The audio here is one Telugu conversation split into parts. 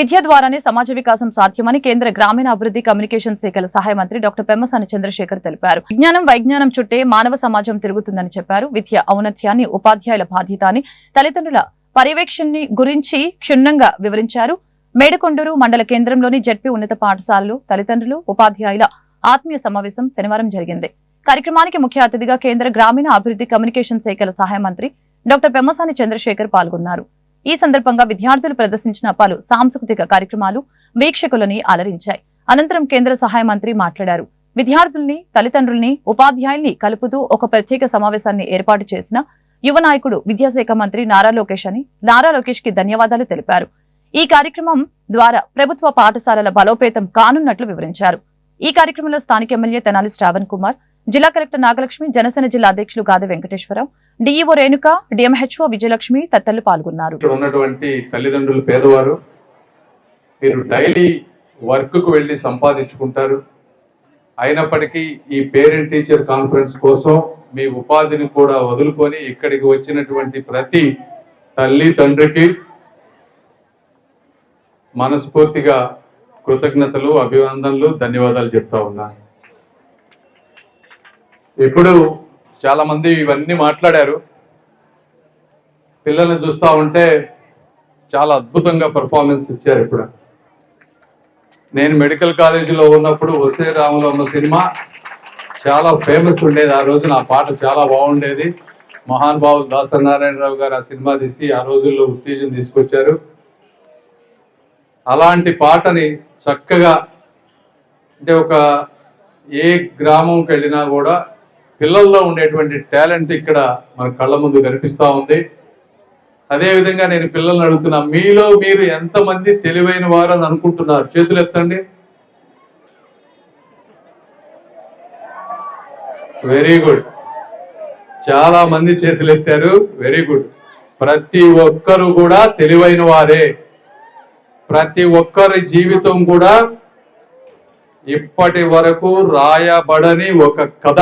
విద్య ద్వారానే సమాజ వికాసం సాధ్యమని కేంద్ర గ్రామీణాభివృద్ధి కమ్యూనికేషన్ శాఖల సహాయ మంత్రి డాక్టర్ పెమ్మసాని చంద్రశేఖర్ తెలిపారు. విజ్ఞానం వైజ్ఞానం చుట్టే మానవ సమాజం తిరుగుతుందని చెప్పారు. విద్య ఔన్నత్యాన్ని ఉపాధ్యాయుల బాధ్యత అని తల్లిదండ్రుల పర్యవేక్షణని గురించి క్షుణ్ణంగా వివరించారు. మేడకొండూరు మండల కేంద్రంలోని జడ్పీ ఉన్నత పాఠశాలలు తల్లిదండ్రులు ఉపాధ్యాయుల ఆత్మీయ సమావేశం శనివారం జరిగింది. కార్యక్రమానికి ముఖ్య అతిథిగా కేంద్ర గ్రామీణ అభివృద్ధి కమ్యూనికేషన్ శాఖల సహాయ మంత్రి డాక్టర్ పెమ్మసాని చంద్రశేఖర్ పాల్గొన్నారు. ఈ సందర్భంగా విద్యార్థులు ప్రదర్శించిన పలు సాంస్కృతిక కార్యక్రమాలు వీక్షకులని అలరించాయి. అనంతరం కేంద్ర సహాయ మంత్రి మాట్లాడారు. విద్యార్థుల్ని తల్లిదండ్రుల్ని ఉపాధ్యాయుల్ని కలుపుతూ ఒక ప్రత్యేక సమావేశాన్ని ఏర్పాటు చేసిన యువ నాయకుడు విద్యాశాఖ మంత్రి నారా లోకేష్ అని నారా లోకేష్కి ధన్యవాదాలు తెలిపారు. ఈ కార్యక్రమం ద్వారా ప్రభుత్వ పాఠశాలల బలోపేతం కానున్నట్లు వివరించారు. ఈ కార్యక్రమంలో స్థానిక ఎమ్మెల్యే తెనాలి శ్రావణ్ కుమార్ జిల్లా కలెక్టర్ నాగలక్ష్మి జనసేన జిల్లా అధ్యక్షులు గాది వెంకటేశ్వరరావు డిఈఓ రేణుక డిఎంహెచ్ఓ విజయలక్ష్మి తదితరులు పాల్గొన్నారు. ఇక్కడ ఉన్నటువంటి తల్లిదండ్రులు పేదవారు మీరు డైలీ వర్క్కు వెళ్ళి సంపాదించుకుంటారు. అయినప్పటికీ ఈ పేరెంట్ టీచర్ కాన్ఫరెన్స్ కోసం మీ ఉపాధిని కూడా వదులుకొని ఇక్కడికి వచ్చినటువంటి ప్రతి తల్లి తండ్రికి మనస్ఫూర్తిగా కృతజ్ఞతలు అభివందనలు ధన్యవాదాలు చెప్తా ఉన్నాను ఇప్పుడు చాలామంది ఇవన్నీ మాట్లాడారు. పిల్లల్ని చూస్తూ ఉంటే చాలా అద్భుతంగా పర్ఫార్మెన్స్ ఇచ్చారు ఇప్పుడు. నేను మెడికల్ కాలేజీలో ఉన్నప్పుడు వసే రాములో ఉన్న సినిమా చాలా ఫేమస్ ఉండేది. ఆ రోజున ఆ పాట చాలా బాగుండేది. మహాన్ దాసనారాయణరావు గారు ఆ సినిమా తీసి ఆ రోజుల్లో ఉత్తేజం తీసుకొచ్చారు. అలాంటి పాటని చక్కగా అంటే ఒక ఏ గ్రామంకి వెళ్ళినా కూడా పిల్లల్లో ఉండేటువంటి టాలెంట్ ఇక్కడ మన కళ్ళ ముందు కనిపిస్తూ ఉంది. అదేవిధంగా నేను పిల్లల్ని అడుగుతున్నా మీలో మీరు ఎంతమంది తెలివైన వారు అని అనుకుంటున్నారు? చేతులు ఎత్తండి. వెరీ గుడ్ చాలా మంది చేతులు ఎత్తారు. వెరీ గుడ్ ప్రతి ఒక్కరు కూడా తెలివైన వారే. ప్రతి ఒక్కరి జీవితం కూడా ఇప్పటి వరకు రాయబడని ఒక కథ.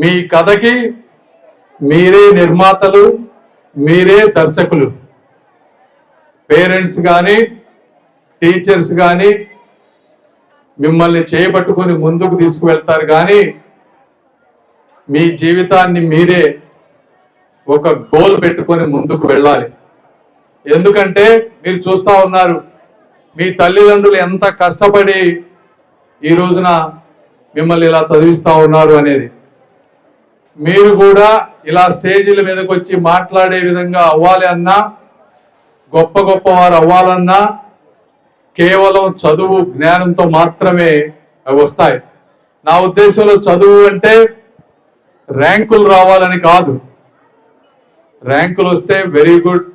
మీ కథకి మీరే నిర్మాతలు మీరే దర్శకులు. పేరెంట్స్ కానీ టీచర్స్ కానీ మిమ్మల్ని చేపట్టుకొని ముందుకు తీసుకువెళ్తారు కానీ మీ జీవితాన్ని మీరే ఒక గోల్ పెట్టుకొని ముందుకు వెళ్ళాలి. ఎందుకంటే మీరు చూస్తూ ఉన్నారు మీ తల్లిదండ్రులు ఎంత కష్టపడి ఈ రోజున మిమ్మల్ని ఇలా చదివిస్తూ ఉన్నారు అనేది. మీరు కూడా ఇలా స్టేజీల మీదకి వచ్చి మాట్లాడే విధంగా అవ్వాలి అన్నా గొప్ప గొప్ప వారు అవ్వాలన్నా కేవలం చదువు జ్ఞానంతో మాత్రమే అవి వస్తాయి. నా ఉద్దేశంలో చదువు అంటే ర్యాంకులు రావాలని కాదు. ర్యాంకులు వస్తే వెరీ గుడ్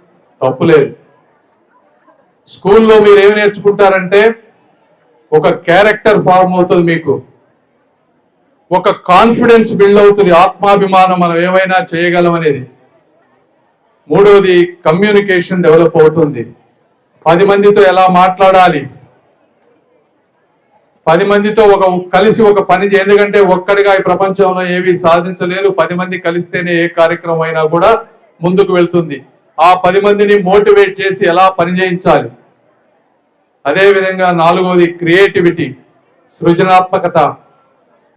తప్పులేదు స్కూల్లో మీరు ఏమి నేర్చుకుంటారంటే ఒక క్యారెక్టర్ ఫార్మ్ అవుతుంది మీకు. ఒక కాన్ఫిడెన్స్ బిల్డ్ అవుతుంది ఆత్మాభిమానం మనం ఏమైనా చేయగలం అనేది. మూడవది కమ్యూనికేషన్ డెవలప్ అవుతుంది. పది మందితో ఎలా మాట్లాడాలి? పది మందితో ఒక కలిసి ఒక పని ఎందుకంటే ఒక్కడిగా ఈ ప్రపంచంలో ఏవి సాధించలేరు. పది మంది కలిస్తేనే ఏ కార్యక్రమం అయినా కూడా ముందుకు వెళ్తుంది. ఆ పది మందిని మోటివేట్ చేసి ఎలా పని చేయించాలి? అదేవిధంగా నాలుగవది క్రియేటివిటీ సృజనాత్మకత.